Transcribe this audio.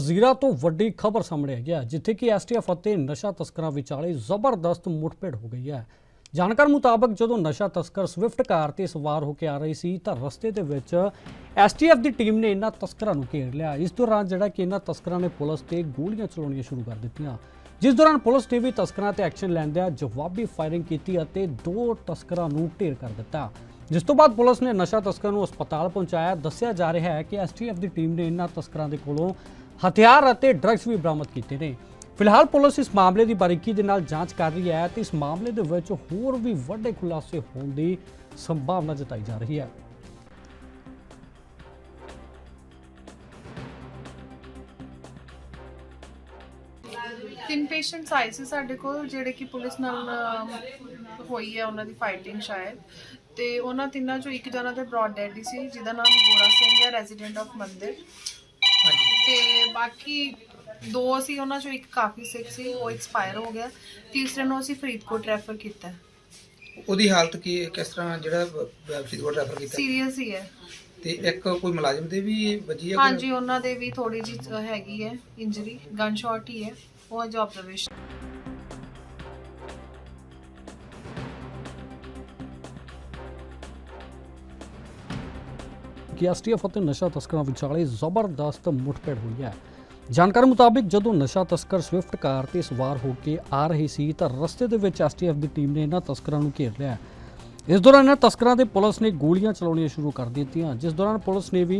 ਜ਼ੀਰਾ ਤੋਂ ਵੱਡੀ ਖਬਰ ਸਾਹਮਣੇ ਆਈ ਹੈ, ਜਿੱਥੇ ਕਿ ਐਸਟੀਐਫ ਅਤੇ ਨਸ਼ਾ ਤਸਕਰਾਂ ਵਿਚਾਲੇ ਜ਼ਬਰਦਸਤ ਮੁੱਠਭੇੜ ਹੋ ਗਈ ਹੈ। ਜਾਣਕਾਰ ਮੁਤਾਬਕ, ਜਦੋਂ ਨਸ਼ਾ ਤਸਕਰ ਸਵਿਫਟ ਕਾਰ ਤੇ ਸਵਾਰ ਹੋ ਕੇ ਆ ਰਹੀ ਸੀ, ਤਾਂ ਰਸਤੇ ਦੇ ਵਿੱਚ ਐਸਟੀਐਫ ਦੀ ਟੀਮ ਨੇ ਇਹਨਾਂ ਤਸਕਰਾਂ ਨੂੰ ਘੇਰ ਲਿਆ। ਇਸ ਦੌਰਾਨ ਜਿਹੜਾ ਕਿ ਇਹਨਾਂ ਤਸਕਰਾਂ ਨੇ ਪੁਲਿਸ ਤੇ ਗੋਲੀਆਂ ਚਲਾਉਣੀਆਂ ਸ਼ੁਰੂ ਕਰ ਦਿੱਤੀਆਂ। ਜਿਸ ਦੌਰਾਨ ਪੁਲਿਸ ਨੇ ਵੀ ਤਸਕਰਾਂ ਤੇ ਐਕਸ਼ਨ ਲੈਂਦਿਆਂ ਜਵਾਬੀ ਫਾਇਰਿੰਗ ਕੀਤੀ ਅਤੇ ਦੋ ਤਸਕਰਾਂ ਨੂੰ ਢੇਰ ਕਰ ਦਿੱਤਾ। ਜਿਸ ਤੋਂ ਬਾਅਦ ਪੁਲਿਸ ਨੇ ਨਸ਼ਾ ਤਸਕਰ ਨੂੰ ਹਸਪਤਾਲ ਪਹੁੰਚਾਇਆ। ਦੱਸਿਆ ਜਾ ਰਿਹਾ ਹੈ ਕਿ ਐਸਟੀਐਫ ਦੀ ਟੀਮ ਨੇ ਇਹਨਾਂ ਤਸਕਰਾਂ ਦੇ ਕੋਲੋਂ ਹਥਿਆਰ ਅਤੇ ਡਰੱਗਸ ਵੀ ਬਰਾਮਦ ਕੀਤੇ ਨੇ। ਫਿਲਹਾਲ ਪੁਲਿਸ ਇਸ ਮਾਮਲੇ ਦੀ ਬਾਰੀਕੀ ਦੇ ਨਾਲ ਜਾਂਚ ਕਰ ਰਹੀ ਹੈ ਤੇ ਇਸ ਮਾਮਲੇ ਦੇ ਵਿੱਚ ਹੋਰ ਵੀ ਵੱਡੇ ਖੁਲਾਸੇ ਹੋਣ ਦੀ ਸੰਭਾਵਨਾ ਜਤਾਈ ਜਾ ਰਹੀ ਹੈ। ਤਿੰਨ ਪੇਸ਼ੈਂਟਸ ਆਏ ਸੀ ਸਾਡੇ ਕੋਲ ਜਿਹੜੇ ਕਿ ਪੁਲਿਸ ਨਾਲ ਅਮ, ਹੋਈ ਹੈ ਉਹਨਾਂ ਦੀ ਫਾਈਟਿੰਗ ਸ਼ਾਇਦ। ਤੇ ਉਹਨਾਂ ਤਿੰਨਾਂ ਚੋਂ ਇੱਕ ਜਣਾ ਤੇ ਬ੍ਰੌਡ ਡੈਡ ਸੀ ਜਿਹਦਾ ਨਾਮ ਗੋਰਾ ਸਿੰਘ ਹੈ ਰੈਜ਼ੀਡੈਂਟ ਆਫ ਮੰਦਿਰ। ਤੇ ਬਾਕੀ ਦੋ ਸੀ ਉਹਨਾਂ ਚੋਂ ਇੱਕ ਕਾਫੀ ਸਿਕ ਸੀ ਉਹ ਐਕਸਪਾਇਰ ਹੋ ਗਿਆ। ਤੀਸਰੇ ਨੂੰ ਅਸੀਂ ਫਰੀਦਕੋਟ ਰੈਫਰ ਕੀਤਾ। ਉਹਦੀ ਹਾਲਤ ਕੀ ਕਿਸ ਤਰ੍ਹਾਂ ਜਿਹੜਾ ਫਰੀਦਕੋਟ ਰੈਫਰ ਕੀਤਾ? ਸੀਰੀਅਸ ਹੀ ਹੈ। ਤੇ ਇੱਕ ਕੋਈ ਮੁਲਾਜ਼ਮ ਦੇ ਵੀ ਵੱਜੀ ਹੈ ਕੋਈ? ਹਾਂਜੀ ਉਹਨਾਂ ਦੇ ਵੀ ਥੋੜੀ ਜਿਹੀ ਹੈਗੀ ਹੈ ਇੰਜਰੀ ਗਨ ਸ਼ਾਟ ਹੀ ਹੈ ਉਹ ਅਜ ਆਬਜ਼ਰਵੇਸ਼ਨ ਕਿ ਐਸਟੀਐਫ ਅਤੇ ਨਸ਼ਾ ਤਸਕਰਾਂ ਵਿਚਾਲੇ ਜ਼ਬਰਦਸਤ ਮੁੱਠਭੇੜ ਹੋਈ ਹੈ ਜਾਣਕਾਰੀ ਮੁਤਾਬਕ ਜਦੋਂ ਨਸ਼ਾ ਤਸਕਰ ਸਵਿਫਟ ਕਾਰ ਤੇ ਸਵਾਰ ਹੋ ਕੇ ਆ ਰਹੇ ਸੀ ਤਾਂ ਰਸਤੇ ਦੇ ਵਿੱਚ ਐਸਟੀਐਫ ਦੀ ਟੀਮ ਨੇ ਇਹਨਾਂ ਤਸਕਰਾਂ ਨੂੰ ਘੇਰ ਲਿਆ ਇਸ ਦੌਰਾਨ ਇਹਨਾਂ ਤਸਕਰਾਂ ਤੇ ਪੁਲਿਸ ਨੇ ਗੋਲੀਆਂ ਚਲਾਉਣੀਆਂ ਸ਼ੁਰੂ ਕਰ ਦਿੱਤੀਆਂ। ਜਿਸ ਦੌਰਾਨ ਪੁਲਿਸ ਨੇ ਵੀ